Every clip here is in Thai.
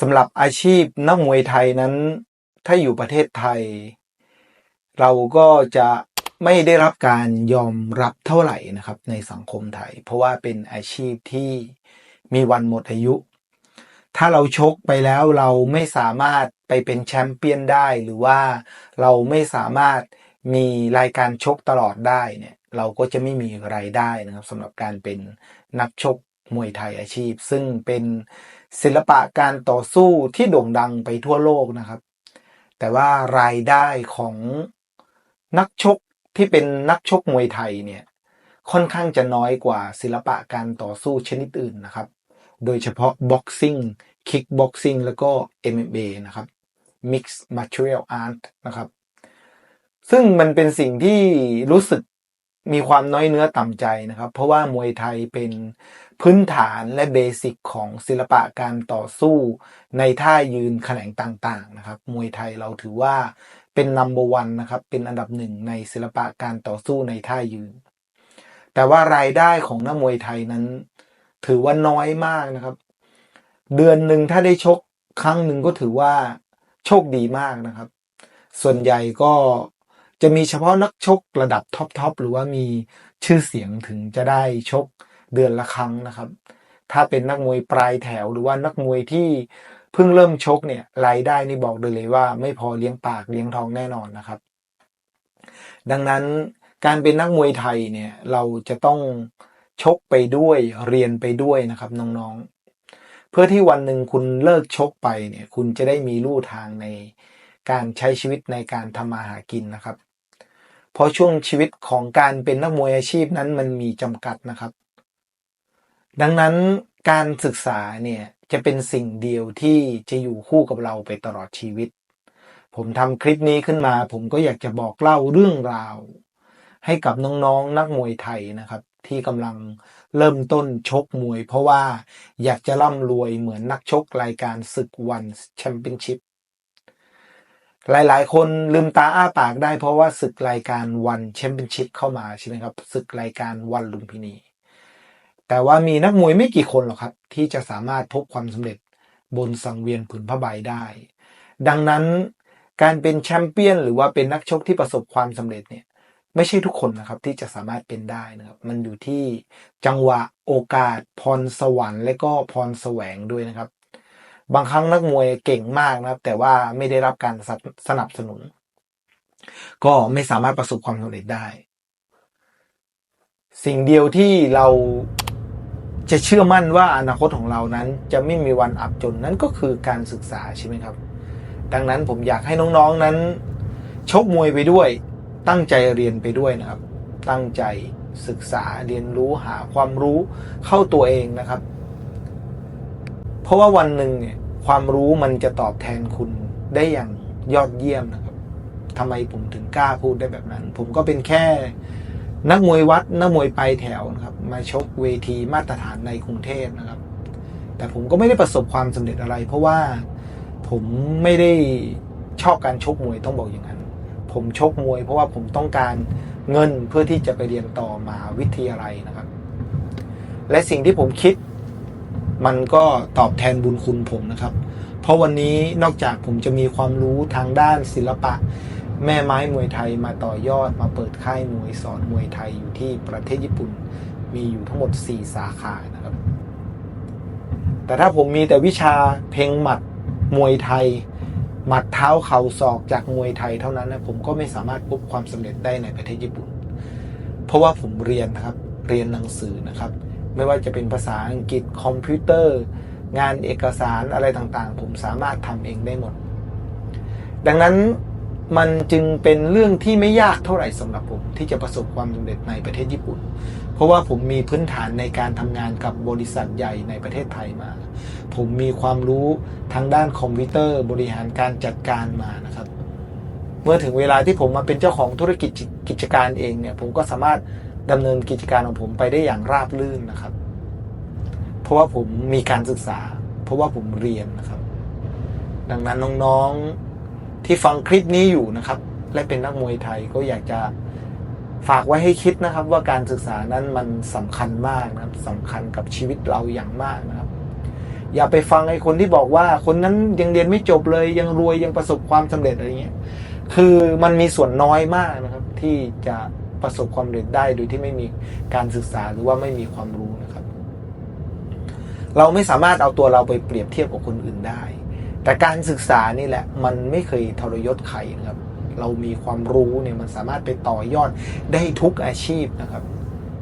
สำหรับอาชีพนักมวยไทยนั้น ถ้าอยู่ประเทศไทย เราก็จะไม่ได้รับการยอมรับเท่าไหร่นะครับ ในสังคมไทย เพราะว่าเป็นอาชีพที่มีวันหมดอายุ ถ้าเราชกไปแล้วเราไม่สามารถไปเป็นแชมเปี้ยนได้หรือว่าเราไม่สามารถมีรายการชกตลอดได้เนี่ยเราก็จะไม่มีรายได้นะครับสำหรับการเป็นนักชกมวยไทยอาชีพ ซึ่งเป็น ศิลปะการต่อสู้ที่โด่งดังไปทั่วโลกนะครับ แต่ว่ารายได้ของนักชกที่เป็นนักชกมวยไทยเนี่ย ค่อนข้างจะน้อยกว่าศิลปะการต่อสู้ชนิดอื่นนะครับ โดยเฉพาะบ็อกซิ่งคิกบ็อกซิ่งแล้วก็ MMA นะครับ Mixed Martial Art นะครับ ซึ่งมันเป็นสิ่งที่รู้สึกมีความน้อยเนื้อต่ำใจนะครับ เพราะว่ามวยไทยเป็น พื้นฐานและเบสิกของศิลปะการต่อสู้ ในท่ายืนแขนงต่างๆนะครับ มวยไทยเราถือว่าเป็นนัมเบอร์วันนะครับ เป็นอันดับหนึ่งในศิลปะการต่อสู้ในท่ายืน แต่ว่ารายได้ของนักมวยไทยนั้น ถือว่าน้อยมากนะครับ เดือนหนึ่งถ้าได้ชกครั้งหนึ่งก็ถือว่าโชคดีมากนะครับ ส่วนใหญ่ก็จะมีเฉพาะนักชกระดับท็อปทอปหรือว่ามีชื่อเสียงถึงจะได้ชก เดือนละครั้งนะครับ ถ้าเป็นนักมวยปลายแถวหรือว่านักมวยที่เพิ่งเริ่มชกเนี่ยรายได้นี่บอกเลยว่า ไม่พอเลี้ยงปากเลี้ยงท้องแน่นอนนะครับ ดังนั้นการเป็นนักมวยไทยเนี่ยเราจะต้องชกไปด้วยเรียนไปด้วยนะครับน้องๆ เพื่อที่วันหนึ่งคุณเลิกชกไปเนี่ยคุณจะได้มีลู่ทางในการใช้ชีวิตในการทำมาหากินนะครับ เพราะช่วงชีวิตของการเป็นนักมวยอาชีพนั้นมันมีจำกัดนะครับ ดังนั้นการศึกษาเนี่ยจะเป็นสิ่งเดียวที่จะอยู่คู่กับเราไปตลอดชีวิต ผมทำคลิปนี้ขึ้นมา ผมก็อยากจะบอกเล่าเรื่องราว ให้กับน้องๆนนักมวยไทยนะครับ ที่กำลังเริ่มต้นชกมวย เพราะว่าอยากจะร่ำรวยเหมือนนักชกรายการศึกวันแชมเปี้ยนชิพหลายๆ คนลืมตาอ้าปากได้เพราะว่าศึกรายการวันแชมเปี้ยนชิพเข้ามาใช่ไหมครับศึกรายการวันลุมพินี แต่ว่ามีนักมวยไม่กี่คนหรอกครับ ที่จะสามารถพบความสำเร็จบนสังเวียนผืนผ้าใบได้ ดังนั้นการเป็นแชมเปี้ยนหรือว่าเป็นนักชกที่ประสบความสำเร็จเนี่ยไม่ใช่ทุกคนนะครับที่จะสามารถเป็นได้นะครับ มันอยู่ที่จังหวะโอกาส พรสวรรค์ และก็พรแสวงด้วยนะครับ บางครั้งนักมวยเก่งมากนะครับ แต่ว่าไม่ได้รับการสนับสนุน ก็ไม่สามารถประสบความสำเร็จได้ สิ่งเดียวที่เรา จะเชื่อมั่นว่าอนาคตของเรานั้นจะไม่มีวันอับจนนั้นก็คือการศึกษาใช่ไหมครับ ดังนั้นผมอยากให้น้องๆนั้น ชกมวยไปด้วย ตั้งใจเรียนไปด้วยนะครับ ตั้งใจศึกษาเรียนรู้หาความรู้เข้าตัวเองนะครับ เพราะว่าวันหนึ่งเนี่ยความรู้มันจะตอบแทนคุณได้อย่างยอดเยี่ยมนะครับทำไมผมถึงกล้าพูดได้แบบนั้น ผมก็เป็นแค่ นักมวยวัดนักมวยปลายแถวนะครับมาชกเวทีมาตรฐานในกรุงเทพนะครับ แต่ผมก็ไม่ได้ประสบความสำเร็จอะไร เพราะว่าผมไม่ได้ชอบการชกมวยต้องบอกอย่างนั้น ผมชกมวยเพราะว่าผมต้องการเงินเพื่อที่จะไปเรียนต่อมาวิทยาลัยนะครับ และสิ่งที่ผมคิดมันก็ตอบแทนบุญคุณผมนะครับ เพราะวันนี้นอกจากผมจะมีความรู้ทางด้านศิลปะ แม่ไม้มวยไทยมาต่อยอดมาเปิดค่ายมวยสอนมวยไทยอยู่ที่ประเทศญี่ปุ่น มีอยู่ทั้งหมด 4 สาขานะครับ แต่ถ้าผมมีแต่วิชาเพลงหมัดมวยไทย หมัดเท้าเข่าศอกจากมวยไทยเท่านั้นนะผมก็ไม่สามารถพบความสำเร็จได้ในประเทศญี่ปุ่น เพราะว่าผมเรียนนะครับเรียนหนังสือนะครับ ไม่ว่าจะเป็นภาษาอังกฤษคอมพิวเตอร์ งานเอกสารอะไรต่างๆ ผมสามารถทำเองได้หมด ดังนั้น มันจึงเป็นเรื่องที่ไม่ยากเท่าไหร่สำหรับผม ที่จะประสบความสำเร็จในประเทศญี่ปุ่น เพราะว่าผมมีพื้นฐานในการทำงานกับบริษัทใหญ่ในประเทศไทยมา ผมมีความรู้ทางด้านคอมพิวเตอร์ บริหารการจัดการมานะครับ เมื่อถึงเวลาที่ผมมาเป็นเจ้าของธุรกิจกิจการเองเนี่ย ผมก็สามารถดำเนินกิจการของผมไปได้อย่างราบรื่นนะครับ เพราะว่าผมมีการศึกษา เพราะว่าผมเรียนนะครับ ดังนั้นน้องๆ ที่ฟังคลิปนี้อยู่นะครับ และเป็นนักมวยไทยก็อยากจะฝากไว้ให้คิดนะครับ ว่าการศึกษานั้นมันสำคัญมากนะครับสำคัญกับชีวิตเราอย่างมากนะครับ อย่าไปฟังไอ้คนที่บอกว่าคนนั้นยังเรียนไม่จบเลย ยังรวยยังประสบความสำเร็จอะไรเงี้ยคือมันมีส่วนน้อยมากนะครับ ที่จะประสบความสำเร็จได้โดยที่ไม่มีการศึกษาหรือว่าไม่มีความรู้นะครับ เราไม่สามารถเอาตัวเราไปเปรียบเทียบกับคนอื่นได้ แต่การศึกษานี่แหละ มันไม่เคยทรยศใครนะครับ เรามีความรู้เนี่ยมันสามารถไปต่อยอดได้ทุกอาชีพนะครับ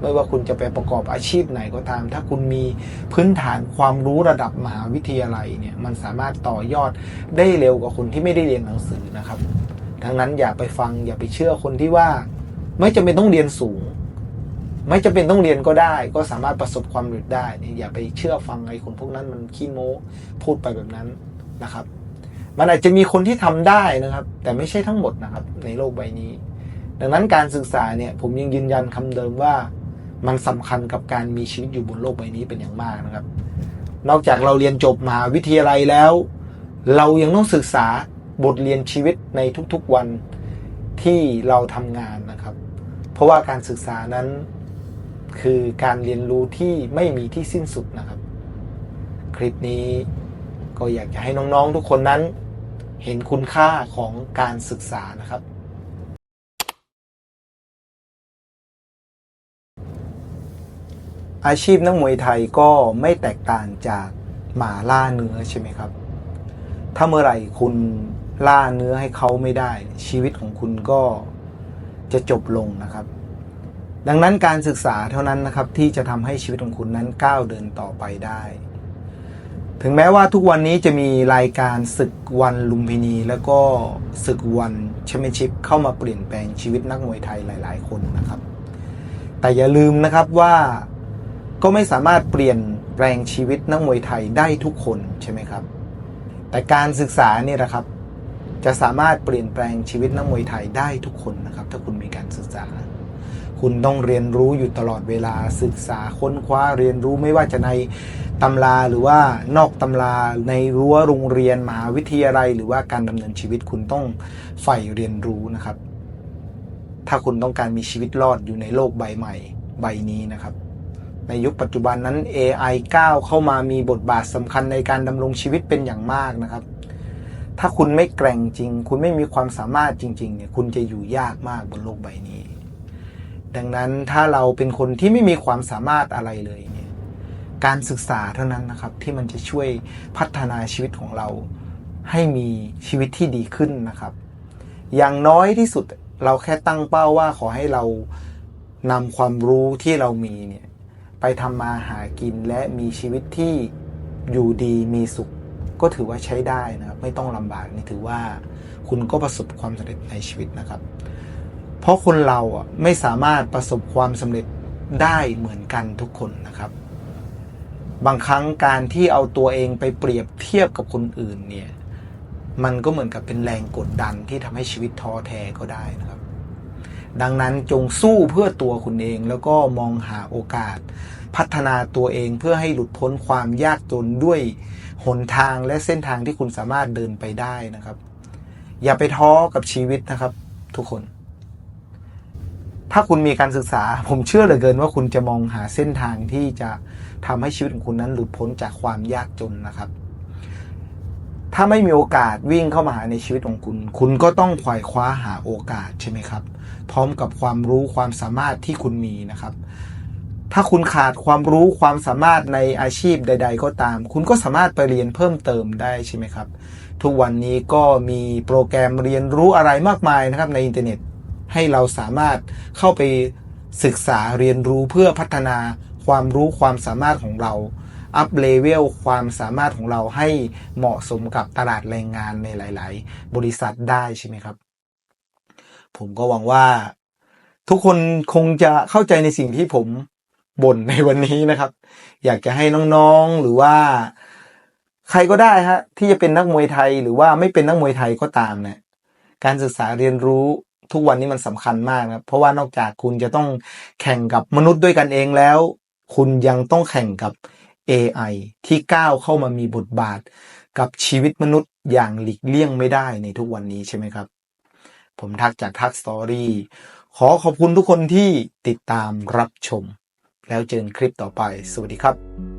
ไม่ว่าคุณจะไปประกอบอาชีพไหนก็ตาม ถ้าคุณมีพื้นฐานความรู้ระดับมหาวิทยาลัยเนี่ยมันสามารถต่อยอดได้เร็วกว่าคนที่ไม่ได้เรียนหนังสือนะครับดังนั้นอย่าไปฟังอย่าไปเชื่อคนที่ว่า ไม่จำเป็นต้องเรียนสูง ไม่จำเป็นต้องเรียนก็ได้ ก็สามารถประสบความสำเร็จได้เนี่ยอย่าไปเชื่อฟังไอ้คนพวกนั้นมันขี้โม้พูดไปแบบนั้น นะครับ มันอาจจะมีคนที่ทำได้นะครับ แต่ไม่ใช่ทั้งหมดนะครับ ในโลกใบนี้ ดังนั้นการศึกษาเนี่ยผมยังยืนยันคำเดิมว่ามันสำคัญกับการมีชีวิตอยู่บนโลกใบนี้เป็นอย่างมากนะครับ นอกจากเราเรียนจบมหาวิทยาลัยแล้ว เรายังต้องศึกษาบทเรียนชีวิตในทุกๆวันที่เราทำงานนะครับ เพราะว่าการศึกษานั้นคือการเรียนรู้ที่ไม่มีที่สิ้นสุดนะครับ คลิปนี้ ก็อยากจะให้น้องๆทุกคนนั้น เห็นคุณค่าของการศึกษานะครับ อาชีพนักมวยไทยก็ไม่แตกต่างจากหมาล่าเนื้อใช่ไหมครับ ถ้าเมื่อไหร่คุณล่าเนื้อให้เขาไม่ได้ ชีวิตของคุณก็จะจบลงนะครับ ดังนั้นการศึกษาเท่านั้นนะครับที่จะทำให้ชีวิตของคุณนั้นก้าวเดินต่อไปได้ ถึงแม้ว่าทุกวันนี้จะมีรายการศึกวันลุมพินี แล้วก็ศึกวันแชมเปี้ยนชิพเข้ามาเปลี่ยนแปลงชีวิตนักมวยไทยหลาย ๆ คนนะครับ แต่อย่าลืมนะครับว่าก็ไม่สามารถเปลี่ยนแปลงชีวิตนักมวยไทยได้ทุกคนใช่ไหมครับ แต่การศึกษาเนี่ยนะครับ จะสามารถเปลี่ยนแปลงชีวิตนักมวยไทยได้ทุกคนนะครับ ถ้าคุณมีการศึกษา คุณต้องเรียนรู้อยู่ตลอดเวลาศึกษาค้นคว้าเรียนรู้ไม่ว่าจะในตำราหรือว่านอกตำราในรั้วโรงเรียนมหาวิทยาลัย หรือว่าการดำเนินชีวิตคุณต้องใฝ่เรียนรู้นะครับ ถ้าคุณต้องการมีชีวิตรอดอยู่ในโลกใบใหม่ใบนี้นะครับ ในยุคปัจจุบันนั้น AI ก้าวเข้ามามีบทบาทสำคัญในการดำรงชีวิตเป็นอย่างมากนะครับ ถ้าคุณไม่แกร่งจริง คุณไม่มีความสามารถจริงๆเนี่ยคุณจะอยู่ยากมากบนโลกใบนี้ ดังนั้นถ้าเราเป็นคนที่ไม่มีความสามารถอะไรเลยเนี่ยการศึกษาเท่านั้นนะครับที่มันจะช่วยพัฒนาชีวิตของเราให้มีชีวิตที่ดีขึ้นนะครับ อย่างน้อยที่สุดเราแค่ตั้งเป้าว่าขอให้เรานำความรู้ที่เรามีเนี่ยไปทำมาหากินและมีชีวิตที่อยู่ดีมีสุข ก็ถือว่าใช้ได้นะครับ ไม่ต้องลำบากนี่ถือว่าคุณก็ประสบความสำเร็จในชีวิตนะครับ เพราะคนเราอะไม่สามารถประสบความสำเร็จได้เหมือนกันทุกคนนะครับ บางครั้งการที่เอาตัวเองไปเปรียบเทียบกับคนอื่นเนี่ย มันก็เหมือนกับเป็นแรงกดดันที่ทำให้ชีวิตท้อแท้ก็ได้นะครับ ดังนั้นจงสู้เพื่อตัวคุณเองแล้วก็มองหาโอกาส พัฒนาตัวเองเพื่อให้หลุดพ้นความยากจนด้วยหนทางและเส้นทางที่คุณสามารถเดินไปได้นะครับ อย่าไปท้อกับชีวิตนะครับ ทุกคน ถ้าคุณมีการศึกษา ผมเชื่อเหลือเกินว่าคุณจะมองหาเส้นทางที่จะทำให้ชีวิตของคุณนั้นหลุดพ้นจากความยากจนนะครับ ถ้าไม่มีโอกาสวิ่งเข้ามาหาในชีวิตของคุณ คุณก็ต้องขวายคว้าหาโอกาสใช่ไหมครับ พร้อมกับความรู้ความสามารถที่คุณมีนะครับ ถ้าคุณขาดความรู้ความสามารถในอาชีพใด ๆ ก็ตาม คุณก็สามารถไปเรียนเพิ่มเติมได้ใช่ไหมครับ ทุกวันนี้ก็มีโปรแกรมเรียนรู้อะไรมากมายนะครับในอินเทอร์เน็ต ให้เราสามารถเข้าไปศึกษาเรียนรู้เพื่อพัฒนาความรู้ความสามารถของเรา อัพเลเวลความสามารถของเราให้เหมาะสมกับตลาดแรงงานในหลาย ๆ บริษัทได้ใช่ไหมครับ ผมก็หวังว่า ทุกคนคงจะเข้าใจในสิ่งที่ผมบ่นในวันนี้นะครับ อยากจะให้น้องๆหรือว่า ใครก็ได้ฮะที่จะเป็นนักมวยไทยหรือว่าไม่เป็นนักมวยไทยก็ตามเนี่ยการศึกษาเรียนรู้ ทุกวันนี้มันสำคัญมากนะครับเพราะว่านอกจากคุณจะต้องแข่งกับมนุษย์ด้วยกันเองแล้ว คุณยังต้องแข่งกับ AI ที่ก้าวเข้ามามีบทบาท กับชีวิตมนุษย์อย่างหลีกเลี่ยงไม่ได้ในทุกวันนี้ใช่ไหมครับ ผมทักจากทักสตอรี่ขอขอบคุณทุกคนที่ติดตามรับชม แล้วเจอกันคลิปต่อไป สวัสดีครับ